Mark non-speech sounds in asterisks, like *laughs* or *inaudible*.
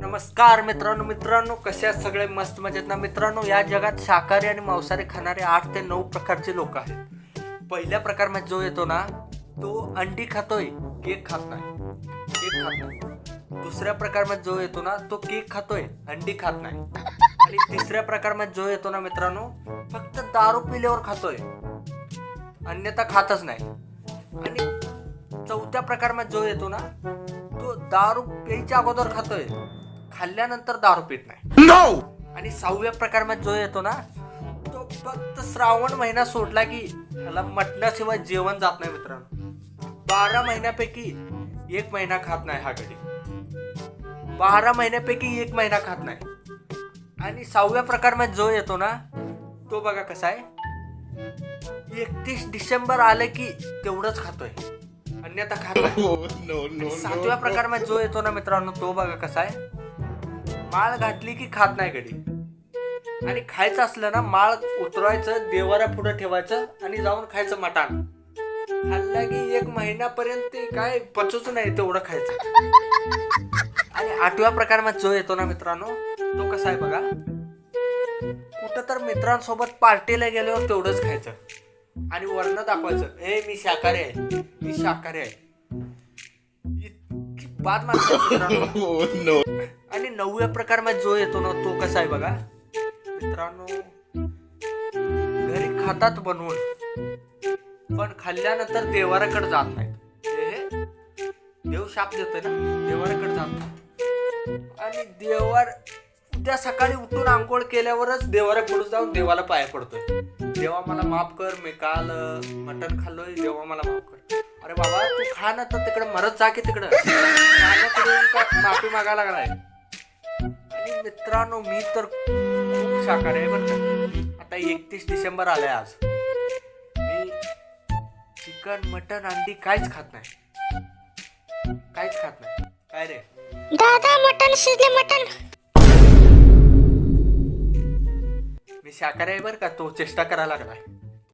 नमस्कार मित्रांनो मित्रांनो कसे आहेत सगळे? मस्त मजेत ना? मित्रांनो या जगात शाकाहारी आणि मांसाहारी खाणारे आठ ते नऊ प्रकारचे लोक आहेत. पहिल्या प्रकारमध्ये म्हणजे जो येतो ना तो अंडी खातोय केक खात नाही. केक खात नाही. दुसऱ्या प्रकारमध्ये म्हणजे जो येतो ना तो केक खातोय अंडी खात नाही. आणि तिसऱ्या प्रकारमध्ये म्हणजे जो येतो ना मित्रांनो फक्त दारू पिल्यावर खातोय. अन्यथा खातच नाही. आणि चौथ्या प्रकारमध्ये जो येतो ना तो दारू प्यायच्या अगोदर खातोय. खाल्ल्यानंतर दारू पित नाही. आणि सहाव्या प्रकारमध्ये जो येतो ना तो फक्त श्रावण महिना सोडला की ह्याला मटणाशिवाय जेवण जात नाही मित्रांनो. बारा महिन्यापैकी एक महिना खात नाही हा गडी. बारा महिन्यापैकी एक महिना खात नाही. आणि सहाव्या प्रकारमध्ये जो येतो ना तो बघा कसा आहे. एकतीस डिसेंबर आले की तेवढंच खातोय. अन्यथा खात नाही. *laughs* आणि सातव्या प्रकारमध्ये जो येतो ना मित्रांनो तो बघा कसा आहे. माळ घातली की खात नाही कधी? आणि खायचं असलं ना माळ उतरवायचं देवारा पुढे ठेवायचं आणि जाऊन खायचं मटाण. खाल्ला की एक महिन्यापर्यंत ते काय पचूच नाही तेवढं खायचं. आणि आठव्या प्रकारमध्ये जो येतो ना मित्रांनो तो कसा आहे बघा? कुठं तर मित्रांसोबत पार्टीला गेल्यावर तेवढंच खायचं. आणि वर्ण दाखवायचं ए मी शाकाहारी आहे मी शाकाहारी आहे. बाद मित्रांनो *laughs* आणि नवव्या प्रकारमध्ये जो येतो ना तो कसा आहे बघा. मित्रांनो घरी खातात बनवून पण खाल्ल्यानंतर देवाराकडे जात नाहीत. हे देव शाप देतोय ना देवाराकडे जात नाही आणि देवार उद्या सकाळी उठून आंघोळ केल्यावरच देवारा पुढे जाऊन देवाला पाया पडतोय. देवा मला माफ कर मी काल मटन मटण खाल्लोय देवा मला माफ कर. अरे बाबा तू खा ना तर तिकडे मरत जा की तिकडं. माफी मागायला लागलाय. आणि मित्रांनो मी तर खूप साकार आहे बरं का. आता एकतीस डिसेंबर आलाय आज. मी चिकन मटन अंडी काहीच खात नाही. काहीच खात नाही. काय रे? दादा मटन शिजले मटन. शाकाहारी आहे बरं का? तो चेष्टा करायला लागलाय.